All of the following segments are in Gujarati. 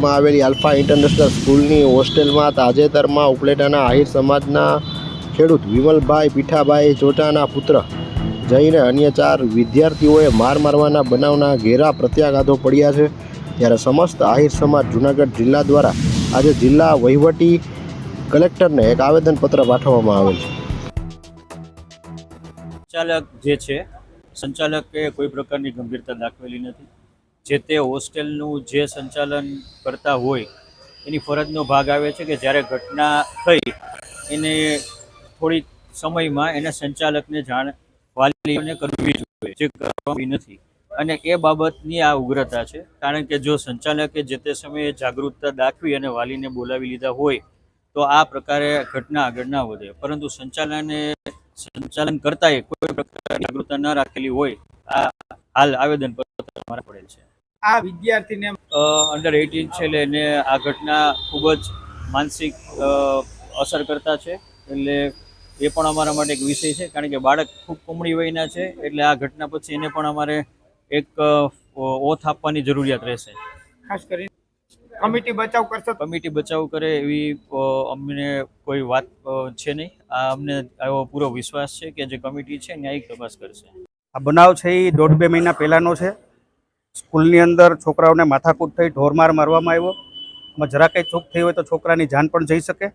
વિસ્તારમાં આવેલી આલ્ફા ઇન્ટરનેશનલ સ્કૂલની હોસ્ટેલમાં તાજેતરમાં ઉપલેટાના આહિર સમાજના ખેડૂત વિમલભાઈ પીઠાભાઈ જોટાના પુત્ર જઈને અન્ય ચાર વિદ્યાર્થીઓએ માર મારવાના બનાવના ઘેરા પ્રત્યાઘાતો પડ્યા છે. ત્યારે સમસ્ત આહિર સમાજ જૂનાગઢ જિલ્લા દ્વારા આજે જિલ્લા વહીવટી કલેક્ટરને એક આવેદનપત્ર પાઠવવામાં આવેલ છે. સંચાલક જે છે, સંચાલકે કોઈ પ્રકારની ગંભીરતા દાખવેલી નથી. જે તે હોસ્ટેલનું જે સંચાલન કરતા હોય, એની ફરજનો ભાગ આવે છે કે જ્યારે ઘટના થઈ, એને થોડીક સમયમાં એના સંચાલકને જાણ વાલીઓને કરવી જોઈએ, જે કરવામાં નથી. અને એ બાબતની આ ઉગ્રતા છે, કારણ કે જો સંચાલકે જે તે સમયે જાગૃતતા દાખવી અને વાલીને બોલાવી લીધા હોય, તો આ પ્રકારે ઘટના આગળ ના વધે. પરંતુ સંચાલને સંચાલન કરતા કોઈ પ્રકારની જાગૃતતા ન રાખેલી હોય, આ હાલ આવેદન પત્ર તમારે પડેલ છે. આ વિદ્યાર્થીને અંડર એઇટીન છે એટલે એને આ ઘટના ખૂબ જ માનસિક અસર કરતા છે. એટલે એ પણ અમારા માટે એક વિષય છે કારણ કે બાળક ખૂબ કુમળી વયના છે એટલે આ ઘટના પછી એને પણ અમારે એક ઓથ આપવાની જરૂરિયાત રહેશે. ખાસ કરીને કમિટી બચાવ કરશે કમિટી બચાવ કરે એવી અમને કોઈ વાત છે નહીં. આ અમને એવો પૂરો વિશ્વાસ છે કે જે કમિટી છે ન્યાયિક તપાસ કરશે. આ બનાવ છે એ દોઢ બે મહિના પહેલાંનો છે. સ્કૂલની અંદર છોકરાઓને માથાકૂટ થઈ, ઢોરમાર મારવામાં આવ્યો. એમાં જરા કંઈ ચૂક થઈ હોય તો છોકરાની જાન પણ જઈ શકે.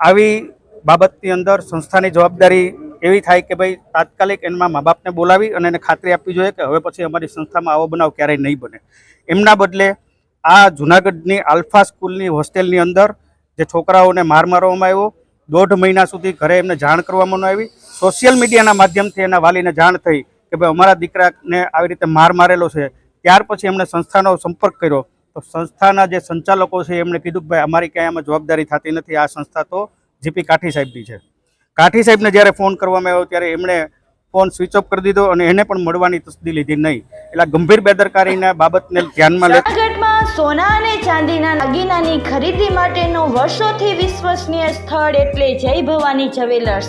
આવી બાબતની અંદર સંસ્થાની જવાબદારી એવી થાય કે ભાઈ તાત્કાલિક એમાં મા બાપને બોલાવી અને એને ખાતરી આપવી જોઈએ કે હવે પછી અમારી સંસ્થામાં આવો બનાવ ક્યારેય નહીં બને. એમના બદલે આ જુનાગઢની આલ્ફા સ્કૂલની હોસ્ટેલની અંદર જે છોકરાઓને માર મારવામાં આવ્યો, દોઢ મહિના સુધી ઘરે એમને જાણ કરવામાં આવી. સોશિયલ મીડિયાના માધ્યમથી એના વાલીને જાણ થઈ કે ભાઈ અમારા દીકરાને આવી રીતે માર મારેલો છે. ત્યાર પછી એમણે સંસ્થાનો સંપર્ક કર્યો. તો સંસ્થાના જે સંચાલકો છે, એમણે કીધું કે ભાઈ, અમારી ક્યાંય આમાં જવાબદારી થતી નથી. આ સંસ્થા તો જીપી કાઠી સાહેબની છે. કાઠી સાહેબને જ્યારે ફોન કરવામાં આવ્યો, ત્યારે એમણે ફોન સ્વિચ ઓફ કરી દીધો અને એને પણ મળવાની તસ્દી લીધી નહીં. એટલે ગંભીર બેદરકારીના બાબતને ધ્યાનમાં લે સોના અને ચાંદીના દાગીનાની ખરીદી માટેનું વર્ષોથી વિશ્વસનીય સ્થળ એટલે જય ભવાની જ્વેલર્સ.